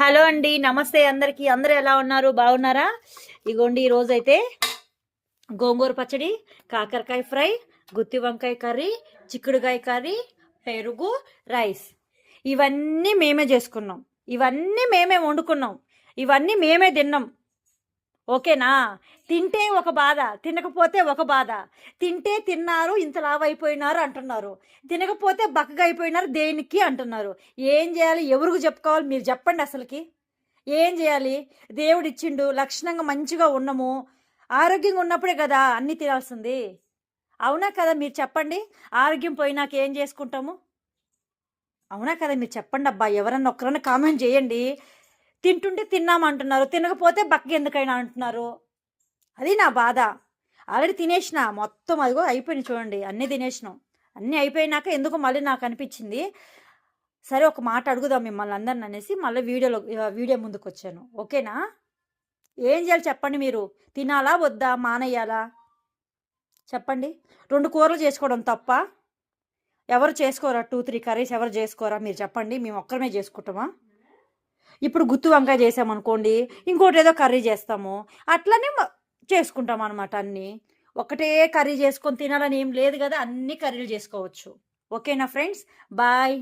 Hello అండి నమస్తే అందరికీ. అందరూ ఎలా ఉన్నారు? బాగున్నారా? ఇగోండి ఈరోజు అయితే గోంగూర పచ్చడి కాకరకాయ ఫ్రై గుత్తి వంకాయ కర్రీ చిక్కుడుకాయ కర్రీ పెరుగు రైస్. ఇవన్నీ మేమే చేసుకున్నాం. ఇవన్నీ మేమే వండుకున్నాం. ఇవన్నీ మేమే తిన్నాం. ఓకేనా? తింటే ఒక బాధ తినకపోతే ఒక బాధ. తింటే తిన్నారు ఇంత లావు అయిపోయినారు అంటున్నారు. తినకపోతే బక్కగా అయిపోయినారు దేనికి అంటున్నారు. ఏం చేయాలి? ఎవరికి చెప్పుకోవాలి? మీరు చెప్పండి అసలుకి. ఏం చేయాలి? దేవుడు ఇచ్చిండు లక్షణంగా మంచిగా ఉన్నాము. ఆరోగ్యంగా ఉన్నప్పుడే కదా అన్నీ తినాల్సింది. అవునా కదా మీరు చెప్పండి. ఆరోగ్యం పోయినాక ఏం చేసుకుంటాము? అవునా కదా మీరు చెప్పండి అబ్బా ఎవరన్నా ఒక్కరన్నా కామెంట్ చేయండి. తింటుంటే తిన్నామంటున్నారు తినకపోతే బక్క ఎందుకైనా అంటున్నారు. అది నా బాధ. ఆల్రెడీ తినేసిన మొత్తం అదిగో అయిపోయింది చూడండి అన్నీ తినేసినాం. అన్నీ అయిపోయినాక ఎందుకు మళ్ళీ నాకు అనిపించింది సరే ఒక మాట అడుగుదాం మిమ్మల్ని అందరిని అనేసి మళ్ళీ వీడియోలో వీడియో ముందుకు వచ్చాను. ఓకేనా? ఏం చేయాలి చెప్పండి మీరు? తినాలా వద్దా? మానేయాలా? చెప్పండి. రెండు కూరలు చేసుకోవడం తప్ప? ఎవరు చేసుకోరా? టూ త్రీ కర్రీస్ ఎవరు చేసుకోరా? మీరు చెప్పండి. మేము ఒక్కరమే చేసుకుంటామా? ఇప్పుడు గుత్తి వంకాయ చేసామనుకోండి ఇంకోటి ఏదో కర్రీ చేస్తాము. అట్లనే చేసుకుంటాం అనమాట అన్నీ. ఒకటే కర్రీ చేసుకొని తినాలని ఏం లేదు కదా అన్ని కర్రీలు చేసుకోవచ్చు. ఓకేనా ఫ్రెండ్స్? బాయ్.